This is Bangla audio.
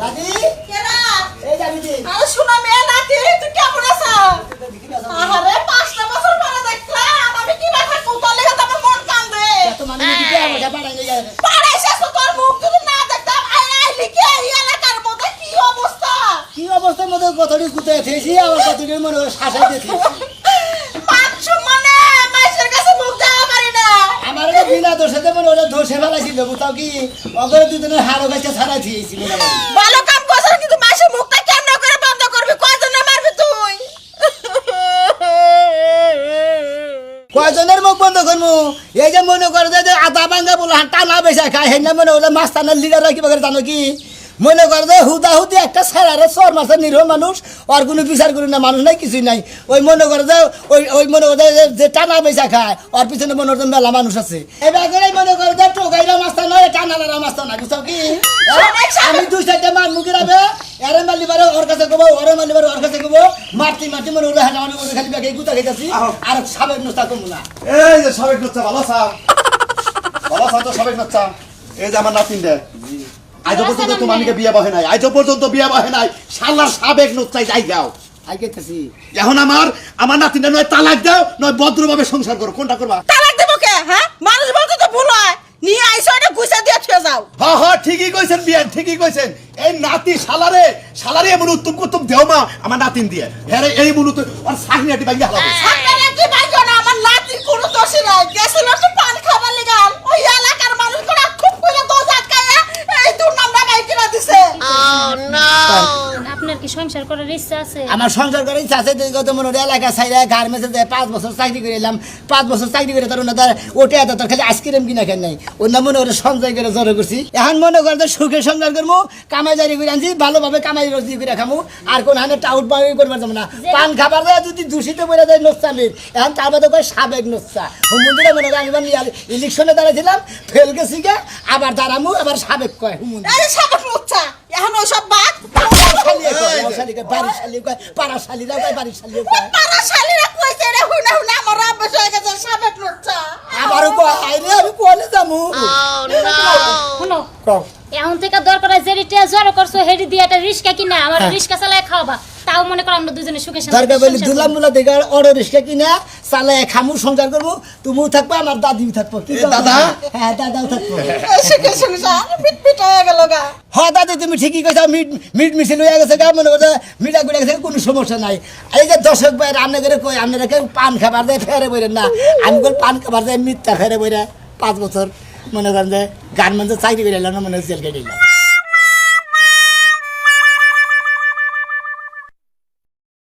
দাদি কেরা? এই দাদি দি আরে শোনো মেয়ে নাতি, তুই কেমন আছো? আহারে, পাঁচটা বছর পরে দেখলাম, আমি কি ব্যাপার কোথাও লেগে তো আমার মন কান্দে। এত মানুষ দিকে আমাকে বাড়াই নিয়ে গেছে পাড়ায় শেষ তোর মুখ যদি না দেখতাম, আয় আইলি কি এই এলাকার মধ্যে কি অবস্থা? কি অবস্থার মধ্যে কতটি কুতে থেছি আমার কতটি মনে হয় দিয়েছি কি অগরে দুজনের হাড়ো গাছে ছাড়া দিয়েছি হয় ভালো কাম করছিস কিন্তু মানুষের মুখটা কেমন করে বন্ধ করবি? কয়জনে মারবি তুই? কয়জনের মুখ বন্ধ করব? এই যে মনে করে যে আদা ভাঙ্গা বলে টানা বেসা খায় হেন মনে হলে মাছ টানার লিডার রাখি করে জানো কি? মনে করে যে হুদা হুদি একটা স্যারারে চর মাছের নিরহ মানুষ। আর কোনো বিচার করি না মানুষ নাই কিছুই নাই। ওই মনে করে যে ওই ওই মনে করে যে- টানা বেসা খায় ওর পিছনে মনে করে মেলা মানুষ আছে। এবার করে মনে করে যে টোকাইরা মাছটা নয় টানা লারা মাছটা না বুঝছ কি? আমি দুই সাইডে মার মুখে রাবে এরে মারলি বারে ওর কাছে কবো ওরে মারলি বারে ওর কাছে কবো। মারতি মারতি মনে হলে হানা মানে খালি ব্যাগে গুতা খাইতাছি আর সাবেক নস্তা কমু না। এই যে সাবেক নচ্চা ভালো আছাও ভালো আছাও তো সাবেক নচ্চা এই যে আমার নাতিন দে আজ পর্যন্ত তোমাকে বিয়ে বহে নাই। আজ পর্যন্ত বিয়ে বহে নাই। শালার সাবেক নচ্চাই যাই যাও। আই গেতেছি এখন আমার আমার নাতিনটা নয় তালাক দাও নয় ভদ্রভাবে সংসার করো। কোনটা করবা? তালাক দেবো কে হ্যাঁ? মানুষ বলতে তো ভুল হয়। নিয়ে আইসো এটা গুছা দিয়ে ছুঁয়ে যাও। হ হ ঠিকই কইছেন বিয়ান ঠিকই কইছেন। এই নাতি শালারে শালারে এমন উত্তম কুত্তম দেও মা আমার নাতিন দিয়ে। হ্যাঁ এই মূলত আর সাগনিয়াটি ভাঙিয়ে হালাবো আপনারা কি ভাইগো না আমার নাতির কোনো দোষী নাই গেছিল একটু পান খাবার লিগাল ওই এলাকার মানুষ করে খুব করে দোষ আটকায় এই দুর্নামটা গাই কিনা দিছে আপনার কি সংসার করার ইচ্ছা আছে? আমার সংসার করে ইচ্ছা আছে গত মনে হয় এলাকা সাইডে গার্মেন্টসে যে পাঁচ বছর চাকরি করে এলাম। পাঁচ বছর চাকরি করে তার ওনার ওটে এত তোর খালি আইসক্রিম কিনা খেয়ে নাই। অন্য মনে করে সঞ্চয় করে জড়ো করছি। এখন মনে করে যে সুখে সংসার করব কামাই জারি করে আনছি ভালোভাবে কামাই রোজি করে খামু। আর কোন হানে টাউট বাউই করবার যাব না। পান খাবার দেয় যদি দূষিত করে দেয় নোচ্চালির এখন তার মধ্যে করে সাবেক নোচ্চা। হুমুন্দিরা মনে করে আমি ইলেকশনে দাঁড়াইছিলাম ফেল গেছি আবার দাঁড়ামু আবার সাবেক কয়। হুমুন্দি এই সাবাক লুচ্ছা এখন ওইসব বাদ। শালিয়ে কয়, ও শালিয়ে কয়, পাড়ার শালিরাও কয়, বাড়ির শালিয়ে কয়। পাড়া শালিরা কইছে রে হুনা হুনা আমার অভ্যাস হয়ে গেছে সাবেক লুচ্ছা আমারও কয়, আইরে আমি কোয়ালে যামু। শুনো কও। এখন থেকে দরকার হয় যে জ্বর করছ হেডি দিয়ে একটা রিস্কা কিনা আমার রিস্কা রিক্সা চালায় খাওয়াবা তাও মনে করো আমরা দুজনে সুখে শান্তিতে দরকার বলি দুলাম মুলা অটো রিক্সা কিনা চালে খামু সংসার করব তুমিও থাকব আমার দাদিও থাকব? দাদা? হ্যাঁ দাদাও থাকব। হয়ে গেল হ্যাঁ দাদি তুমি ঠিকই কইছো মিট মিট মিছিল হয়ে গেছে গা মনে করছে মিটা গুড়ে গেছে কোনো সমস্যা নাই। এই যে দর্শক ভাই রান্না করে কই আপনারা কেউ পান খাবার দেয় ফেরে বইরেন না। আমি কই পান খাবার দেয় মিথ্যা ফেরে বইরে পাঁচ বছর মনে করেন যে গান গার্মেন্টসে চাকরি করে এলাম না মনে হচ্ছে জেল কেটে